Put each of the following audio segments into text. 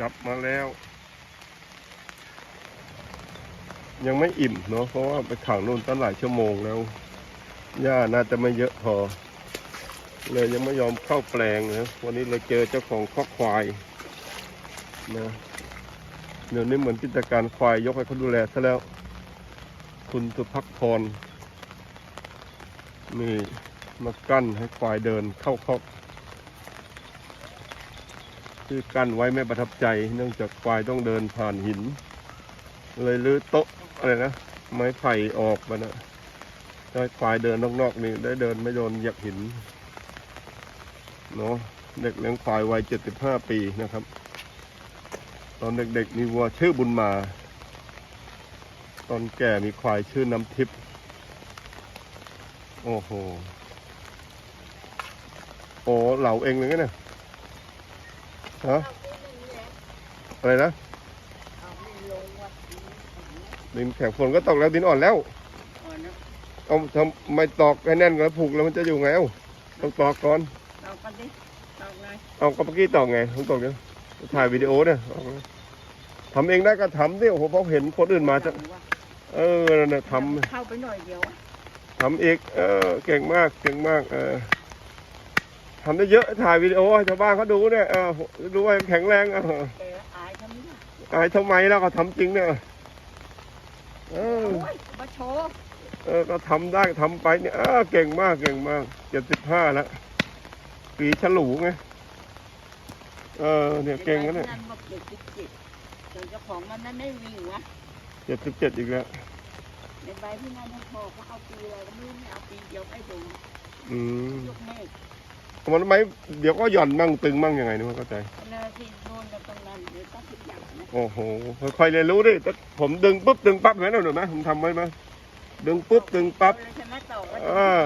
จับมาแล้ว ยังไม่อิ่มเนาะเพราะว่าไปขังนู่นตั้งหลายชั่วโมงแล้วหญ้าน่าจะไม่เยอะพอ เลยยังไม่ยอมเข้าแปลงนะวันนี้เราเจอเจ้าของข้อควายนะเดี๋ยวนี้เหมือนกิจการควายยกให้เขาดูแลซะแล้ว คุณสุภักพรนี่มากั้นให้ควายเดินเข้าคอก ที่กั้นไว้ไม่ประทับใจ เนื่องจากควายต้องเดินผ่านหิน เลยลื้อโต๊ะอะไรนะไม้ไผ่ออกมานะให้ควายเดินนอกๆนี่ได้เดินไม่โดนเหยียบหินเนาะเด็กเลี้ยงควายวัยเจ็ดสิบห้าปีนะครับ ตอนเด็กๆมีวัวชื่อบุญมา ตอนแก่มีควายชื่อน้ำทิพย์โอ้โหโอ้เหล่าเองเลยไงเนี่ย ฮะอะไรนะดินแข็งฝนก็ตกแล้วดินอ่อนแล้วเอาทำไม่ตอกให้แน่นก่อนแล้วผูกแล้วมันจะอยู่ไงเอ้าต้องตอกก่อนตอกกันดิตอกไงเอาก็เมื่อกี้ตอกไงต้องตอกเดี๋ยวถ่ายวิดีโอเนี่ยเอาเลยทำเองได้ก็ทำดิโอ้โหเพราะเห็นคนอื่นมาจะเออนั่นน่ะทเข้าไปหน่อยเดียวำทำเอกเออเก่งมากเก่งมากเออ ทำได้เยอะถ่ายวิดีโอให้ชาวบ้านเขาดูเนี่ยเออดูว่าแข็งแรงเออแกอายเขาไม่ได้อายทำไมแล้วก็ทำจริงเนี่ยเออโอ้ยมาโชว์เออก็ทำได้ทำไปเนี่ยเออเก่งมากเก่งมากเจ็ดสิบห้าแล้วปีฉลูไงเออเนี่ยเก่งแล้วเนี่ยนั่นบอกเด็กจิตจิตเจ้าของมันนั่นไม่วิ่งวะเจ็ดสิบเจ็ดอีกแล้วในใบที่นั่นให้พ่อเขาเอาปีอะไรก็ไม่รู้ไม่เอาปีเดียวไปดูอืมยกเมฆ มันไม่เดี๋ยวก็หย่อนมั่งตึงมั่งยังไงนี่มันเข้าใจเนอที่โน่นกับตรงนั้นเดี๋ยวต้องทุกอย่างนะโอ้โหค่อยๆเรียนรู้ดิแต่ผมดึงปุ๊บดึงปั๊บเห็นไหมหนูนะผมทำไว้ไหมดึงปุ๊บดึงปั๊บ เอาเลยใช่ไหมต่อก็เออ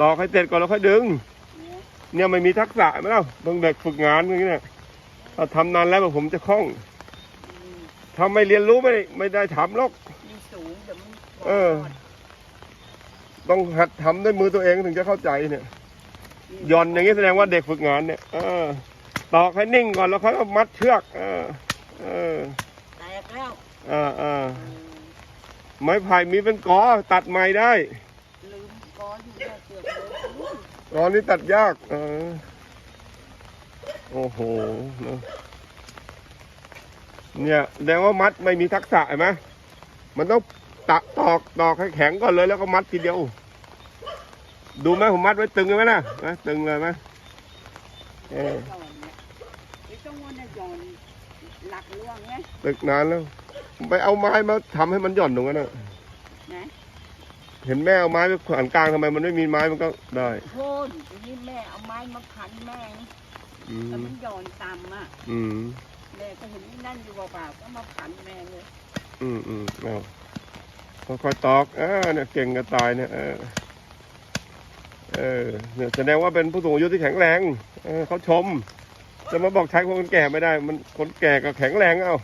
ตอกให้เสร็จก่อนแล้วค่อยดึง เนี่ยไม่มีทักษะไหมเล่าต้องเด็กฝึกงานอย่างนี้เนี่ยถ้าทำนานแล้วแบบผมจะคล่องถ้าไม่เรียนรู้ไม่ได้ไม่ได้ทำหรอกมีสูงเดี๋ยวมันเออ ต้องหัดทำด้วยมือตัวเองถึงจะเข้าใจเนี่ย หย่อนอย่างนี้แสดงว่าเด็กฝึกงานเนี่ยเออตอกให้นิ่งก่อนแล้วค่อยเอามัดเชือกเออเออแตกแล้วอ่าอ่าไม้ไผ่มีเป็นกอตัดใหม่ได้ลืมก้อนอยู่เนี่ยเกือบเลยกอนี้ตัดยากเออโอ้โหเนอะเนี่ยแสดงว่ามัดไม่มีทักษะเห็นไหมมันต้องตะตอกตอกให้แข็งก่อนเลยแล้วก็มัดทีเดียว ดูไหมผมมัดไว้ตึงเลยไหมนะนะตึงเลยไหมเออก่อนเนี่ยไอ้ต้องว่าน่ะหย่อนหลักล่วงไงตึกนานแล้วผมไปเอาไม้มาทำให้มันหย่อนตรงนั้นนะนะเห็นแม่เอาไม้ไปขวางกลางทำไมมันไม่มีไม้มันก็ได้โทษทีนี้แม่เอาไม้มาขันแม่งอืแต่มมันหย่อนต่ำอะอืมแม่ก็เห็นนั่นอยู่เปล่าๆก็มาขันแม่เลยอืมอืมเอาค่อยๆตอกเออเนี่ยเก่งกระตายเนี่ยเออ เออเนี่ยแสดงว่าเป็นผู้สูงอายุที่แข็งแรงเออเขาชม จะมาบอกใช้คนแก่ไม่ได้ มันคนแก่ก็แข็งแรงเอ้า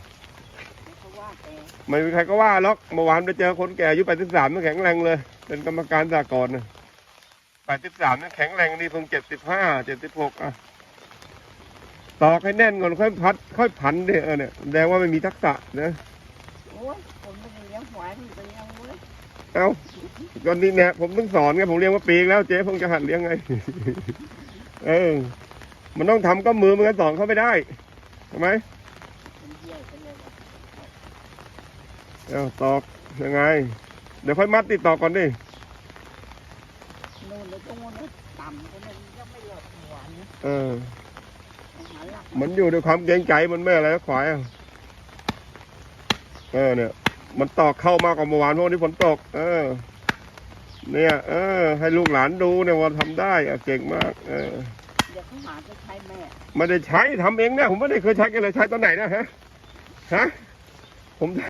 เพราะว่าแต่ไม่มีใครก็ว่าหรอกเมื่อวานไปเจอคนแก่อายุ83มันแข็งแรงเลย เป็นกรรมการสากลนะ83เนี่ยแข็งแรงดีเพิ่ง75 76อะตอกให้แน่นก่อนค่อยพัด ค่อยพันเนี่ยเออเนี่ยแสดงว่าไม่มีทักษะนะโอ้ยผมไม่ได้เลี้ยงหวายมันไปเลี้ยงเว้ยเอ้า ตอนนี้เนี่ยผมเพิ่งสอนไงผมเลี้ยงมาปีกแล้วเจ๊เพิ่งจะหัดเลี้ยงไง เออ มันต้องทำก็มือมันก็สอนเขาไม่ได้ใช่ไหมเป็นเหี้ยไปเลยว่ะเอ้าตอกยังไง เดี๋ยวค่อยมัดติดต่อก่อนดินู่นเลยตรงนู้นต่ำก็มันก็ไม่หลบหัวนเออเหาหลักมันอยู่ด้วยความเกรงใจมันไม่อะไรขวายเออเนี่ย มันตอกเข้ามากกว่าเมื่อวานเพราะวันนี้ฝนตก เออ เนี่ย เออ ให้ลูกหลานดูเนี่ยว่าทำได้อะเก่งมาก เออเดี๋ยวเขาหาจะใช้แม่ไม่ได้ใช้ทำเองเนี่ยผมไม่ได้เคยใช้กันเลยใช้ตอนไหนนะฮะฮะผม